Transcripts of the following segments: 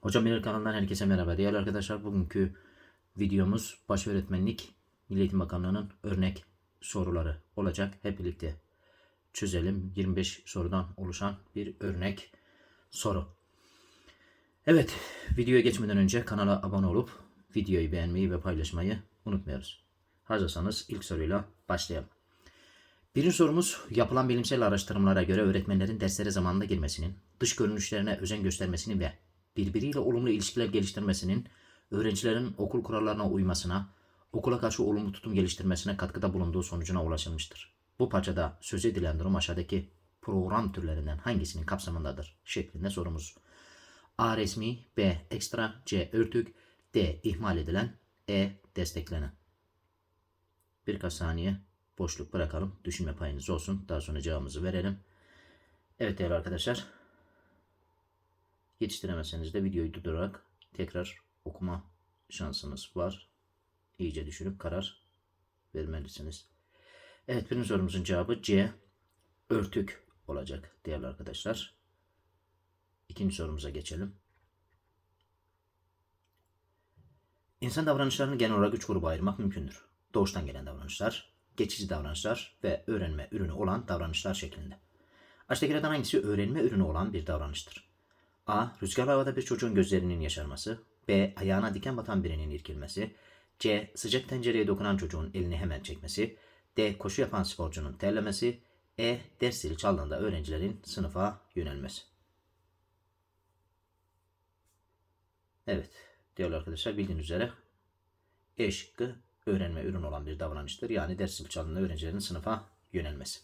Hocam Bilir kanalından herkese merhaba. Değerli arkadaşlar bugünkü videomuz baş öğretmenlik Milli Eğitim Bakanlığı'nın örnek soruları olacak. Hep birlikte çözelim. 25 sorudan oluşan bir örnek soru. Evet, videoya geçmeden önce kanala abone olup videoyu beğenmeyi ve paylaşmayı unutmuyoruz. Hazırsanız ilk soruyla başlayalım. Birinci sorumuz yapılan bilimsel araştırmalara göre öğretmenlerin derslere zamanında girmesinin, dış görünüşlerine özen göstermesinin ve birbiriyle olumlu ilişkiler geliştirmesinin öğrencilerin okul kurallarına uymasına, okula karşı olumlu tutum geliştirmesine katkıda bulunduğu sonucuna ulaşılmıştır. Bu parçada söz edilen durum aşağıdaki program türlerinden hangisinin kapsamındadır şeklinde sorumuz. A. Resmi B. Ekstra C. Örtük D. ihmal edilen E. Desteklenen Birkaç saniye boşluk bırakalım. Düşünme payınız olsun. Daha sonra cevabımızı verelim. Evet değerli arkadaşlar. Yetiştiremezseniz de videoyu durdurarak tekrar okuma şansınız var. İyice düşünüp karar vermelisiniz. Evet birinci sorumuzun cevabı C. Örtük olacak değerli arkadaşlar. İkinci sorumuza geçelim. İnsan davranışlarını genel olarak üç gruba ayırmak mümkündür. Doğuştan gelen davranışlar, geçici davranışlar ve öğrenme ürünü olan davranışlar şeklinde. Aşağıdakilerden hangisi öğrenme ürünü olan bir davranıştır? A. Rüzgarlı havada bir çocuğun gözlerinin yaşarması. B. Ayağına diken batan birinin irkilmesi. C. Sıcak tencereye dokunan çocuğun elini hemen çekmesi. D. Koşu yapan sporcunun terlemesi. E. Ders zili çaldığında öğrencilerin sınıfa yönelmesi. Evet. Değerli arkadaşlar bildiğiniz üzere E şıkkı öğrenme ürünü olan bir davranıştır. Yani ders zili çaldığında öğrencilerin sınıfa yönelmesi.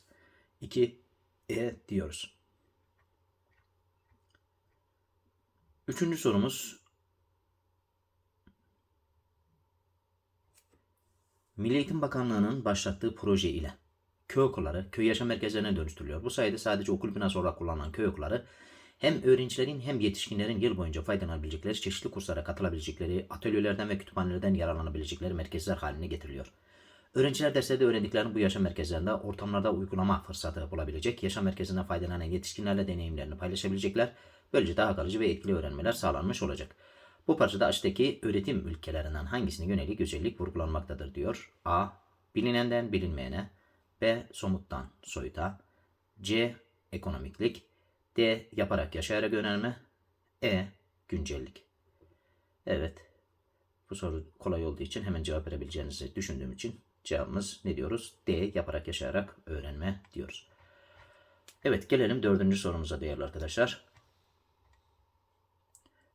2. E diyoruz. Üçüncü sorumuz. Milli Eğitim Bakanlığı'nın başlattığı proje ile köy okulları köy yaşam merkezlerine dönüştürülüyor. Bu sayede sadece okul binası olarak kullanılan köy okulları hem öğrencilerin hem yetişkinlerin yıl boyunca faydalanabilecekleri, çeşitli kurslara katılabilecekleri, atölyelerden ve kütüphanelerden yararlanabilecekleri merkezler haline getiriliyor. Öğrenciler derslerde öğrendiklerini bu yaşam merkezlerinde ortamlarda uygulama fırsatı bulabilecek, yaşam merkezinden faydalanan yetişkinlerle deneyimlerini paylaşabilecekler. Böylece daha kalıcı ve etkili öğrenmeler sağlanmış olacak. Bu parçada aşağıdaki öğretim ülkelerinden hangisine yönelik özellik vurgulanmaktadır diyor. A. Bilinenden bilinmeyene. B. Somuttan soyuta. C. Ekonomiklik. D. Yaparak yaşayarak öğrenme. E. Güncellik. Evet. Bu soru kolay olduğu için hemen cevap verebileceğinizi düşündüğüm için cevabımız ne diyoruz? D. Yaparak yaşayarak öğrenme diyoruz. Evet gelelim dördüncü sorumuza değerli arkadaşlar.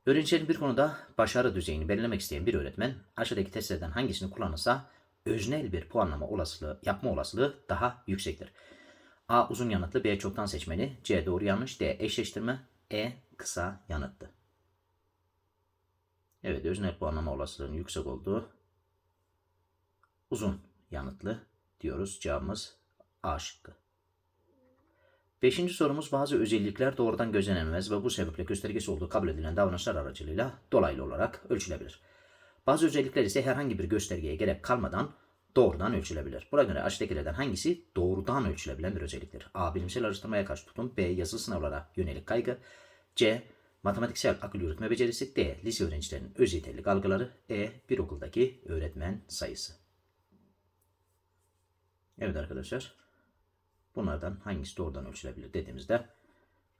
Öğrencilerin bir konuda başarı düzeyini belirlemek isteyen bir öğretmen aşağıdaki testlerden hangisini kullanırsa öznel bir puanlama olasılığı yapma olasılığı daha yüksektir. A. Uzun yanıtlı B. Çoktan seçmeli C. Doğru yanlış D. Eşleştirme E. Kısa yanıtlı. Evet öznel puanlama olasılığının yüksek olduğu uzun yanıtlı diyoruz. Cevabımız A şıkkı. Beşinci sorumuz bazı özellikler doğrudan gözlenemez ve bu sebeple göstergesi olduğu kabul edilen davranışlar aracılığıyla dolaylı olarak ölçülebilir. Bazı özellikler ise herhangi bir göstergeye gerek kalmadan doğrudan ölçülebilir. Buna göre aşağıdakilerden hangisi doğrudan ölçülebilen bir özelliktir? A. Bilimsel araştırmaya karşı tutum. B. Yazılı sınavlara yönelik kaygı. C. Matematiksel akıl yürütme becerisi. D. Lise öğrencilerinin öz yeterlilik algıları. E. Bir okuldaki öğretmen sayısı. Evet arkadaşlar. Bunlardan hangisi doğrudan ölçülebilir dediğimizde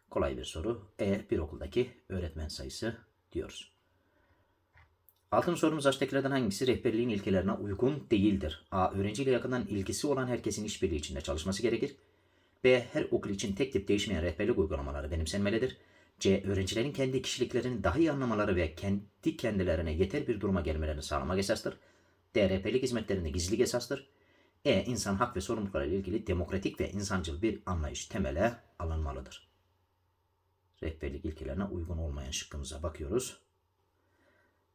kolay bir soru. E. Bir okuldaki öğretmen sayısı diyoruz. Altıncı sorumuz aşağıdakilerden hangisi rehberliğin ilkelerine uygun değildir? A. Öğrenciyle yakından ilgisi olan herkesin işbirliği içinde çalışması gerekir. B. Her okul için tek tip değişmeyen rehberlik uygulamaları benimsenmelidir. C. Öğrencilerin kendi kişiliklerini daha iyi anlamaları ve kendi kendilerine yeter bir duruma gelmelerini sağlamak esastır. D. Rehberlik hizmetlerinde gizlilik esastır. E. İnsan hak ve sorumlulukları ile ilgili demokratik ve insancıl bir anlayış temele alınmalıdır. Rehberlik ilkelerine uygun olmayan şıkkımıza bakıyoruz.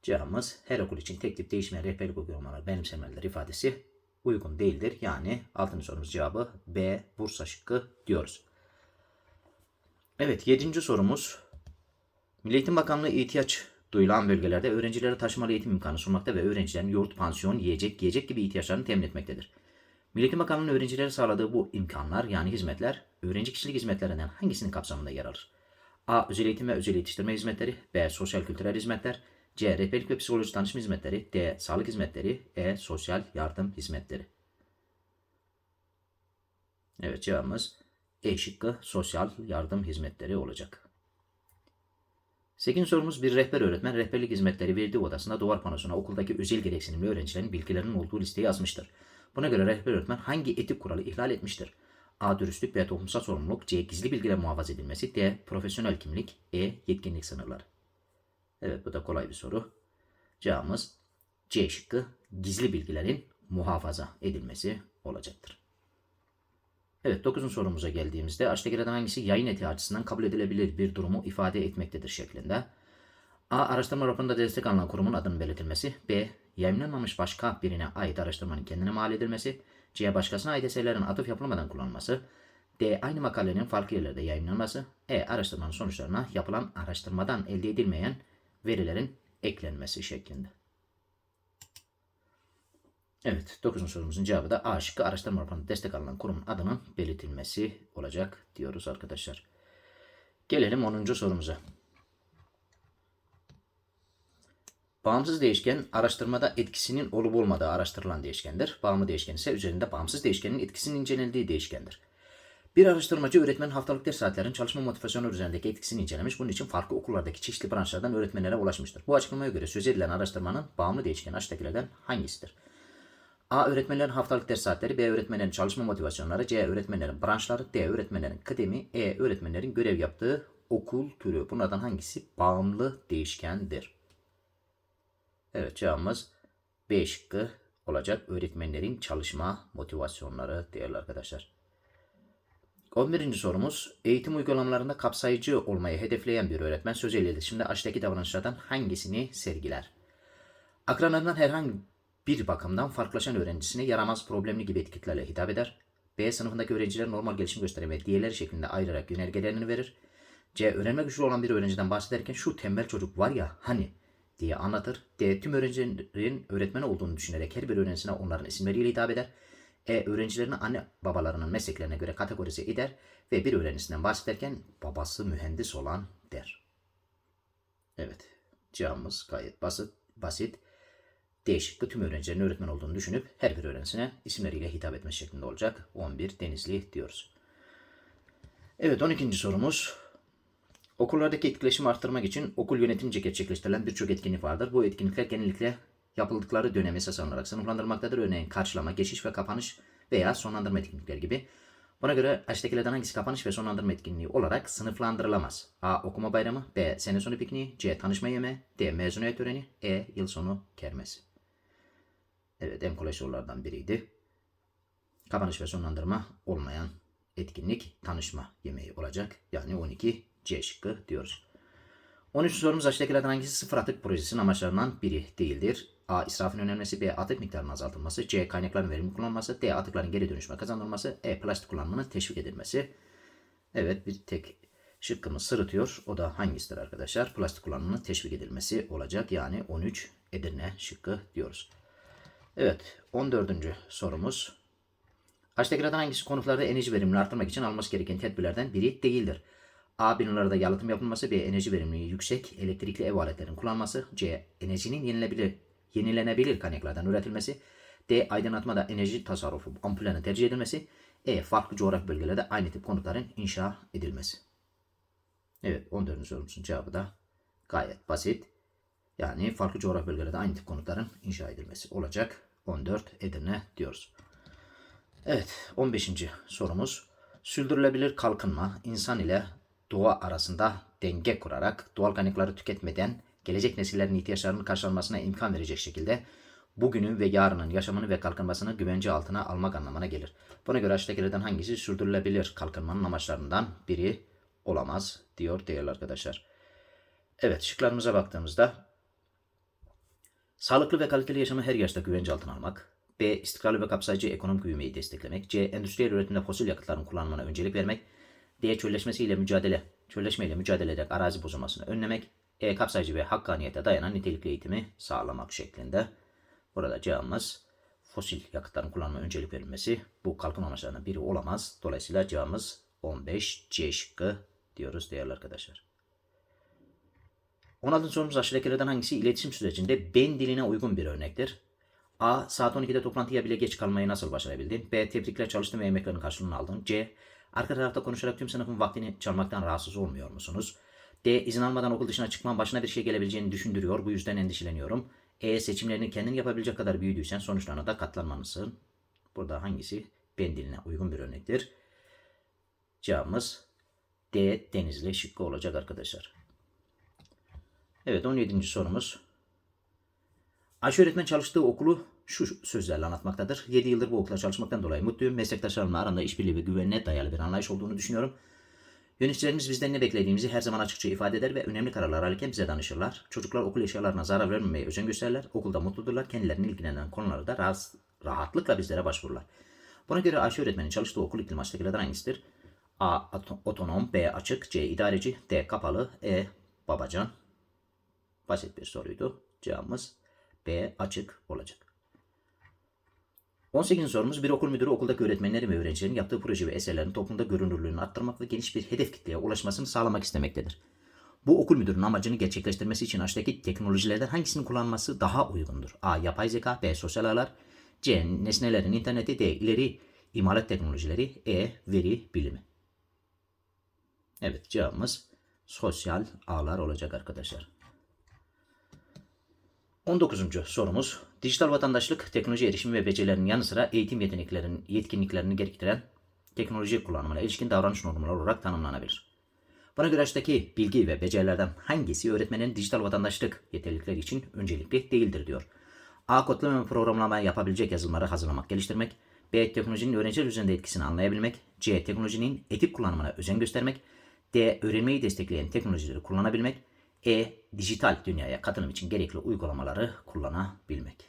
Cevabımız her okul için tek tip değişmeyen rehberlik uygulamaları benimsenmelidir ifadesi uygun değildir. Yani altıncı sorumuz cevabı B. Bursa şıkkı diyoruz. Evet yedinci sorumuz. Milli Eğitim Bakanlığı ihtiyaç duyulan bölgelerde öğrencilere taşımalı eğitim imkanı sunmakta ve öğrencilerin yurt, pansiyon, yiyecek, giyecek gibi ihtiyaçlarını temin etmektedir. Milli Eğitim Bakanlığı'nın öğrencilere sağladığı bu imkanlar yani hizmetler öğrenci kişilik hizmetlerinden hangisinin kapsamında yer alır? A. Özel eğitim ve özel yetiştirme hizmetleri. B. Sosyal kültürel hizmetler. C. Rehberlik ve psikoloji danışma hizmetleri. D. Sağlık hizmetleri. E. Sosyal yardım hizmetleri. Evet cevabımız E şıkkı sosyal yardım hizmetleri olacak. 8. sorumuz bir rehber öğretmen rehberlik hizmetleri verdiği odasında duvar panosuna okuldaki özel gereksinimli öğrencilerin bilgilerinin olduğu listeyi yazmıştır. Buna göre rehber öğretmen hangi etik kuralı ihlal etmiştir? A. Dürüstlük ve toplumsal sorumluluk. C. Gizli bilgiler muhafaza edilmesi. D. Profesyonel kimlik. E. Yetkinlik sınırları. Evet bu da kolay bir soru. Cevabımız C şıkkı gizli bilgilerin muhafaza edilmesi olacaktır. Evet 9. sorumuza geldiğimizde aşağıdakilerden hangisi yayın etiği açısından kabul edilebilir bir durumu ifade etmektedir şeklinde. A. Araştırma raporunda destek alınan kurumun adının belirtilmesi. B. Yayınlanmamış başka birine ait araştırmanın kendine mal edilmesi. C. Başkasına ait eserlerin atıf yapılmadan kullanılması. D. Aynı makalenin farklı yerlerde yayınlanması. E. Araştırmanın sonuçlarına yapılan araştırmadan elde edilmeyen verilerin eklenmesi şeklinde. Evet, 9. sorumuzun cevabı da A şıkkı araştırma raporunda destek alınan kurumun adının belirtilmesi olacak diyoruz arkadaşlar. Gelelim 10. sorumuza. Bağımsız değişken araştırmada etkisinin olup olmadığı araştırılan değişkendir. Bağımlı değişken ise üzerinde bağımsız değişkenin etkisinin incelendiği değişkendir. Bir araştırmacı öğretmenin haftalık ders saatlerinin çalışma motivasyonu üzerindeki etkisini incelemiş. Bunun için farklı okullardaki çeşitli branşlardan öğretmenlere ulaşmıştır. Bu açıklamaya göre söz edilen araştırmanın bağımlı değişken aşağıdakilerden hangisidir? A. Öğretmenlerin haftalık ders saatleri, B. Öğretmenlerin çalışma motivasyonları, C. Öğretmenlerin branşları, D. Öğretmenlerin kıdemi, E. Öğretmenlerin görev yaptığı okul türü. Bunlardan hangisi bağımlı değişkendir? Evet cevabımız B şıkkı olacak. Öğretmenlerin çalışma motivasyonları değerli arkadaşlar. 11. sorumuz eğitim uygulamalarında kapsayıcı olmayı hedefleyen bir öğretmen sözel iletişimde aşağıdaki davranışlardan hangisini sergiler? Akranlarından herhangi bir bakımdan farklılaşan öğrencisine yaramaz problemli gibi etiketlerle hitap eder. B sınıfındaki öğrenciler normal gelişim gösteren ve diğerleri şeklinde ayırarak yönergelerini verir. C öğrenme güçlü olan bir öğrenciden bahsederken şu tembel çocuk var ya hani diye anlatır. D. Tüm öğrencilerin öğretmeni olduğunu düşünerek her bir öğrencisine onların isimleriyle hitap eder. E. Öğrencilerini anne babalarının mesleklerine göre kategorize eder ve bir öğrencisinden bahsederken babası mühendis olan der. Evet. Cevabımız gayet basit. basit. D şıkkı tüm öğrencilerin öğretmen olduğunu düşünüp her bir öğrencisine isimleriyle hitap etmesi şeklinde olacak. 11 Denizli diyoruz. Evet 12. sorumuz. Okullardaki etkileşimi arttırmak için okul yönetimce gerçekleştirilen birçok etkinlik vardır. Bu etkinlikler genellikle yapıldıkları dönemi esas alınarak sınıflandırmaktadır. Örneğin karşılama, geçiş ve kapanış veya sonlandırma etkinlikleri gibi. Buna göre aşağıdakilerden hangisi kapanış ve sonlandırma etkinliği olarak sınıflandırılamaz? A. Okuma bayramı B. Sene sonu pikniği C. Tanışma yemeği D. Mezuniyet töreni E. Yıl sonu kermesi Evet en kolay sorulardan biriydi. Kapanış ve sonlandırma olmayan etkinlik tanışma yemeği olacak. Yani 12 C şıkkı diyoruz. 13. sorumuz aşağıdakilerden hangisi sıfır atık projesinin amaçlarından biri değildir? A. İsrafın önlenmesi. B. Atık miktarının azaltılması. C. Kaynakların verimli kullanılması. D. Atıkların geri dönüşüme kazanılması. E. Plastik kullanımının teşvik edilmesi. Evet bir tek şıkkımız sırıtıyor. O da hangisidir arkadaşlar? Plastik kullanımının teşvik edilmesi olacak. Yani 13 Edirne şıkkı diyoruz. Evet 14. sorumuz. Aşağıdakilerden hangisi konutlarda enerji verimini arttırmak için alması gereken tedbirlerden biri değildir? A. Binalarda yalıtım yapılması. B. Enerji verimliliği yüksek elektrikli ev aletlerinin kullanılması. C. Enerjinin yenilebilir, yenilenebilir kaynaklardan üretilmesi. D. Aydınlatmada enerji tasarrufu ampullerin tercih edilmesi. E. Farklı coğrafi bölgelerde aynı tip konutların inşa edilmesi. Evet 14. sorumuzun cevabı da gayet basit. Yani farklı coğrafi bölgelerde aynı tip konutların inşa edilmesi olacak. 14 Edirne diyoruz. Evet 15. sorumuz. Sürdürülebilir kalkınma insan ile doğa arasında denge kurarak doğal kaynakları tüketmeden gelecek nesillerin ihtiyaçlarının karşılanmasına imkan verecek şekilde bugünün ve yarının yaşamını ve kalkınmasını güvence altına almak anlamına gelir. Buna göre aşağıdakilerden hangisi sürdürülebilir kalkınmanın amaçlarından biri olamaz diyor değerli arkadaşlar. Evet şıklarımıza baktığımızda sağlıklı ve kaliteli yaşamı her yaşta güvence altına almak, B. istikrarlı ve kapsayıcı ekonomik büyümeyi desteklemek, C. Endüstriyel üretimde fosil yakıtların kullanımına öncelik vermek, D. Çölleşmesiyle mücadele, çölleşmeyle mücadele ederek arazi bozulmasını önlemek, E. Kapsayıcı ve hakkaniyete dayanan nitelikli eğitimi sağlamak şeklinde. Burada cevabımız fosil yakıtların kullanıma öncelik verilmesi bu kalkınma amaçlarından biri olamaz. Dolayısıyla cevabımız 15 C şıkkı diyoruz değerli arkadaşlar. 16. sorumuz aşağıdakilerden hangisi iletişim sürecinde ben diline uygun bir örnektir? A. Saat 12'de toplantıya bile geç kalmayı nasıl başarabildin? B. Tebrikler çalıştın ve emeklerin karşılığını aldın. C. Arka tarafta konuşarak tüm sınıfın vaktini çalmaktan rahatsız olmuyor musunuz? D. İzin almadan okul dışına çıkman başına bir şey gelebileceğini düşündürüyor. Bu yüzden endişeleniyorum. E. Seçimlerini kendin yapabilecek kadar büyüdüysen sonuçlarına da katlanmalısın. Burada hangisi ben diline uygun bir örnektir? Cevabımız D. Denizli şıkkı olacak arkadaşlar. Evet 17. sorumuz. Ayşe öğretmen çalıştığı okulu şu sözlerle anlatmaktadır. 7 yıldır bu okulda çalışmaktan dolayı mutluyum. Meslektaşlarımla aramda işbirliği ve güvenine dayalı bir anlayış olduğunu düşünüyorum. Yöneticilerimiz bizden ne beklediğimizi her zaman açıkça ifade eder ve önemli kararlar alırken bize danışırlar. Çocuklar okul eşyalarına zarar vermemeye özen gösterirler. Okulda mutludurlar. Kendilerini ilgilenen konularda rahat, rahatlıkla bizlere başvururlar. Buna göre Ayşe öğretmenin çalıştığı okul iklimi aşağıdakilerden hangisidir? A. Otonom B. Açık C. idareci D. Kapalı E. Babacan Basit bir soruydu. Cevabımız B. Açık olacak. 18. sorumuz bir okul müdürü okuldaki öğretmenlerin ve öğrencilerin yaptığı proje ve eserlerin toplumda görünürlüğünü arttırmak ve geniş bir hedef kitleye ulaşmasını sağlamak istemektedir. Bu okul müdürünün amacını gerçekleştirmesi için aşağıdaki teknolojilerden hangisini kullanması daha uygundur? A. Yapay zeka B. Sosyal ağlar C. Nesnelerin interneti D. ileri imalat teknolojileri E. Veri bilimi Evet cevabımız sosyal ağlar olacak arkadaşlar. 19. sorumuz. Dijital vatandaşlık, teknoloji erişimi ve becerilerinin yanı sıra eğitim yeteneklerinin, yetkinliklerini gerektiren teknoloji kullanımına ilişkin davranış normları olarak tanımlanabilir. Buna göre aşağıdaki bilgi ve becerilerden hangisi öğretmenin dijital vatandaşlık yeterlilikleri için öncelikli değildir diyor. A. Kodlama ve programlama yapabilecek yazılımları hazırlamak, geliştirmek. B. Teknolojinin öğrenciler üzerinde etkisini anlayabilmek. C. Teknolojinin etik kullanımına özen göstermek. D. Öğrenmeyi destekleyen teknolojileri kullanabilmek. E. Dijital dünyaya katılım için gerekli uygulamaları kullanabilmek.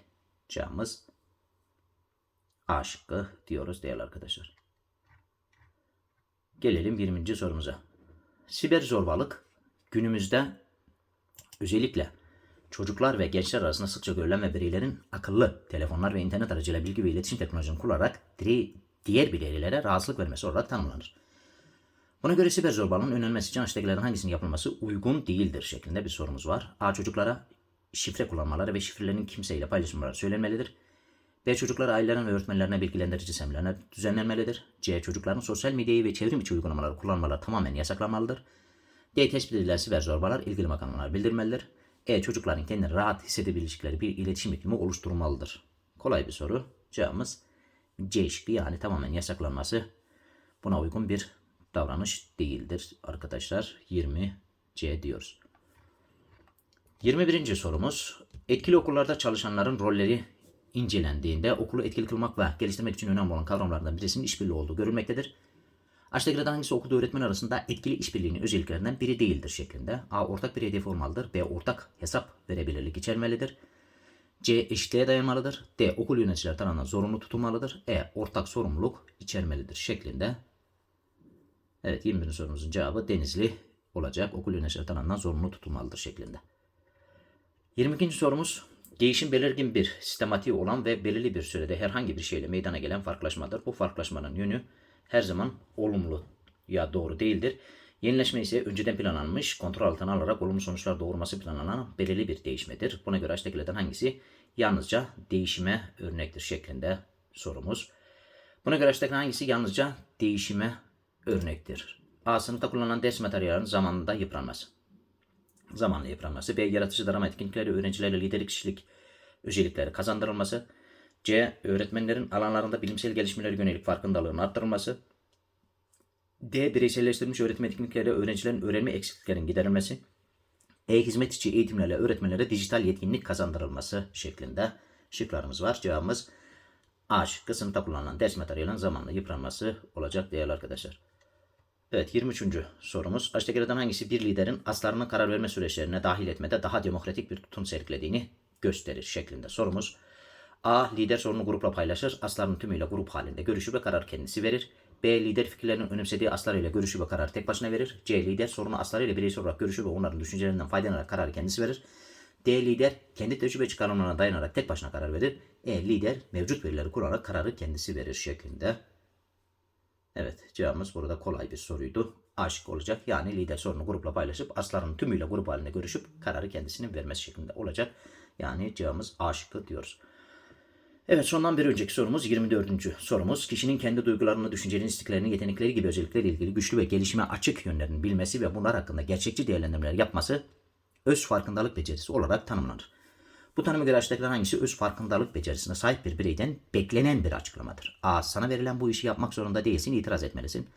Cevabımız A şıkkı diyoruz değerli arkadaşlar. Gelelim 20. sorumuza. Siber zorbalık günümüzde özellikle çocuklar ve gençler arasında sıkça görülen ve bireylerin akıllı telefonlar ve internet aracılığıyla bilgi ve iletişim teknolojisini kullanarak diğer bireylere rahatsızlık vermesi olarak tanımlanır. Buna göre siber zorbalığın önlenmesi için aşağıdakilerden hangisinin yapılması uygun değildir şeklinde bir sorumuz var. A. Çocuklara şifre kullanmaları ve şifrelerin kimseyle paylaşımları söylenmelidir. B. Çocuklara ailelerin ve öğretmenlerine bilgilendirici seminerler düzenlenmelidir. C. Çocukların sosyal medyayı ve çevrim içi uygulamaları kullanmaları tamamen yasaklanmalıdır. D. Tespit edilen siber zorbalar ilgili makamlara bildirmelidir. E. Çocukların kendini rahat hissedebilecekleri bir iletişim iklimi oluşturulmalıdır. Kolay bir soru. Cevabımız C şıkkı yani tamamen yasaklanması buna uygun bir davranış değildir arkadaşlar. 20C diyoruz. 21. sorumuz. Etkili okullarda çalışanların rolleri incelendiğinde okulu etkili kılmak ve geliştirmek için önemli olan kavramlardan birisinin işbirliği olduğu görülmektedir. Aşağıdakilerden hangisi okulda öğretmen arasında etkili işbirliğinin özelliklerinden biri değildir şeklinde. A. Ortak bir hedef olmalıdır. B. Ortak hesap verebilirlik içermelidir. C. Eşitliğe dayanmalıdır. D. Okul yöneticiler tarafından zorunlu tutulmalıdır. E. Ortak sorumluluk içermelidir şeklinde Evet 21. sorumuzun cevabı Denizli olacak. Okul yöneticileri tarafından zorunlu tutulmalıdır şeklinde. 22. sorumuz değişim belirgin bir sistematiği olan ve belirli bir sürede herhangi bir şeyle meydana gelen farklılaşmadır. Bu farklılaşmanın yönü her zaman olumlu ya doğru değildir. Yenileşme ise önceden planlanmış, kontrol altına alarak olumlu sonuçlar doğurması planlanan belirli bir değişmedir. Buna göre aşağıdakilerden hangisi yalnızca değişime örnektir şeklinde sorumuz. Buna göre aşağıdakilerden hangisi yalnızca değişime örnektir. A. Sınıfta kullanılan ders materyallerinin zamanında yıpranması. Zamanla yıpranması. B. Yaratıcı drama etkinlikleri öğrencilerle liderlik kişilik özellikleri kazandırılması. C. Öğretmenlerin alanlarında bilimsel gelişmelere yönelik farkındalığın arttırılması. D. Bireyselleştirilmiş öğretim etkinlikleri öğrencilerin öğrenme eksikliklerinin giderilmesi. E. Hizmet içi eğitimlerle öğretmenlere dijital yetkinlik kazandırılması şeklinde şıklarımız var. Cevabımız A şıkkı sınıfta kullanılan ders materyalinin zamanla yıpranması olacak değerli arkadaşlar. Evet 23. sorumuz. Aşağıdakilerden hangisi bir liderin aslarının karar verme süreçlerine dahil etmede daha demokratik bir tutum sergilediğini gösterir şeklinde sorumuz. A. Lider sorunu grupla paylaşır. Aslarının tümüyle grup halinde görüşü ve karar kendisi verir. B. Lider fikirlerinin önemsediği aslarıyla görüşü ve kararı tek başına verir. C. Lider sorunu aslarıyla bireysel olarak görüşü ve onların düşüncelerinden faydalanarak kararı kendisi verir. D. Lider kendi tecrübe çıkarımlarına dayanarak tek başına karar verir. E. Lider mevcut verileri kullanarak kararı kendisi verir şeklinde Evet cevabımız burada kolay bir soruydu. aşık olacak. Yani lider sorunu grupla paylaşıp aslarının tümüyle grup halinde görüşüp kararı kendisinin vermesi şeklinde olacak. Yani cevabımız A şıkkı diyoruz. Evet sondan bir önceki sorumuz 24. sorumuz. Kişinin kendi duygularını, düşüncelerini, isteklerini, yetenekleri gibi özelliklerle ilgili güçlü ve gelişime açık yönlerini bilmesi ve bunlar hakkında gerçekçi değerlendirmeler yapması öz farkındalık becerisi olarak tanımlanır. Bu tanıma göre aşağıdakiler hangisi öz farkındalık becerisine sahip bir bireyden beklenen bir açıklamadır? A. Sana verilen bu işi yapmak zorunda değilsin, itiraz etmelisin.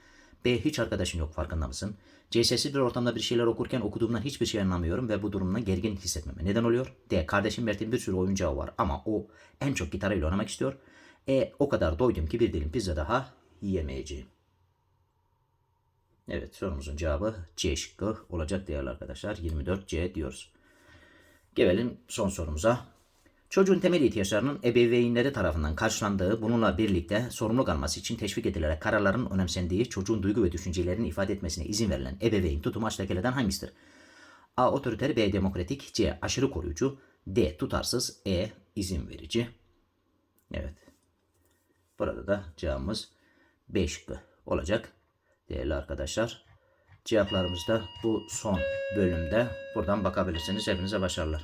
B. Hiç arkadaşın yok, farkında mısın? C. Sessiz bir ortamda bir şeyler okurken okuduğumdan hiçbir şey anlamıyorum ve bu durumdan gergin hissetmeme neden oluyor. D. Kardeşim Mert'in bir sürü oyuncağı var ama o en çok gitarıyla oynamak istiyor. E. O kadar doydum ki bir dilim pizza daha yiyemeyeceğim. Evet sorumuzun cevabı C şıkkı olacak değerli arkadaşlar. 24C diyoruz. Gelelim son sorumuza. Çocuğun temel ihtiyaçlarının ebeveynleri tarafından karşılandığı, bununla birlikte sorumlu kalması için teşvik edilerek kararların önemsendiği, çocuğun duygu ve düşüncelerini ifade etmesine izin verilen ebeveyn tutumu aşağıdakilerden hangisidir? A. Otoriter B. Demokratik C. Aşırı koruyucu D. Tutarsız E. izin verici Evet. Burada da cevabımız B olacak. Değerli arkadaşlar. Cevaplarımız bu son bölümde. Buradan bakabilirsiniz. Hepinize başarılar.